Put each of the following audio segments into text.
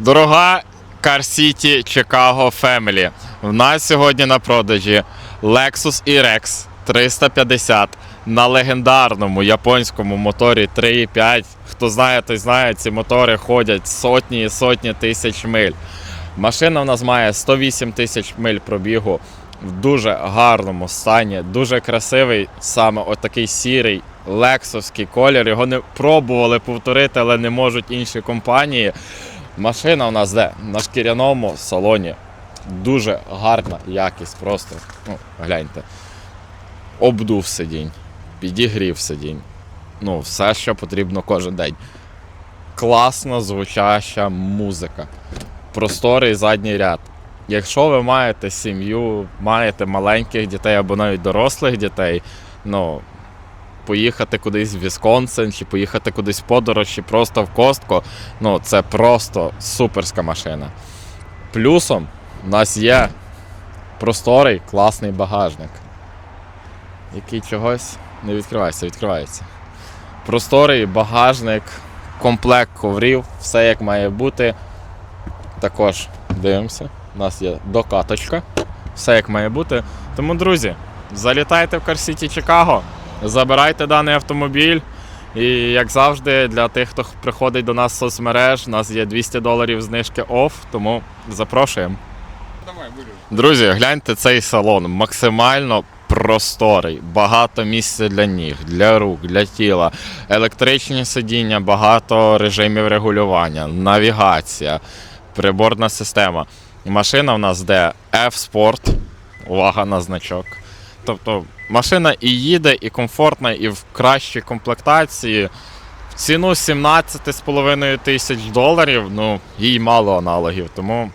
Дорога Car City Chicago Family. В нас сьогодні на продажі Lexus ERX 350 на легендарному японському моторі 3.5. Хто знає, той знає, ці мотори ходять сотні і сотні тисяч миль. Машина в нас має 108 тисяч миль пробігу в дуже гарному стані, дуже красивий, саме отакий сірий лексовський колір. Його не пробували повторити, але не можуть інші компанії. Машина у нас де? На шкіряному салоні. Дуже гарна якість, просто. Ну, гляньте. Обдув сидінь, підігрів сидінь. Ну, все, що потрібно кожен день. Класно звучаща музика. Просторий задній ряд. Якщо ви маєте сім'ю, маєте маленьких дітей або навіть дорослих дітей, ну поїхати кудись в Вісконсин, чи поїхати кудись в подорож, чи просто в Костко, ну це просто суперська машина. Плюсом у нас є просторий, класний багажник, який чогось не відкривається, відкривається. Просторий багажник, комплект коврів, все як має бути. Також дивимося. У нас є докаточка. Все як має бути. Тому, друзі, залітайте в Карсіті Чикаго, забирайте даний автомобіль. І як завжди, для тих, хто приходить до нас з соцмереж, у нас є 200 доларів знижки офф, тому запрошуємо. Друзі, гляньте цей салон. Максимально просторий, багато місця для ніг, для рук, для тіла, електричні сидіння, багато режимів регулювання, навігація, приборна система. Машина у нас де F-Sport, увага на значок. Тобто машина і їде, і комфортна, і в кращій комплектації. В ціну 17,5 тисяч доларів, ну, їй мало аналогів, тому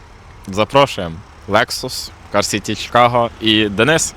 запрошуємо. Lexus, Car City Chicago і Денис.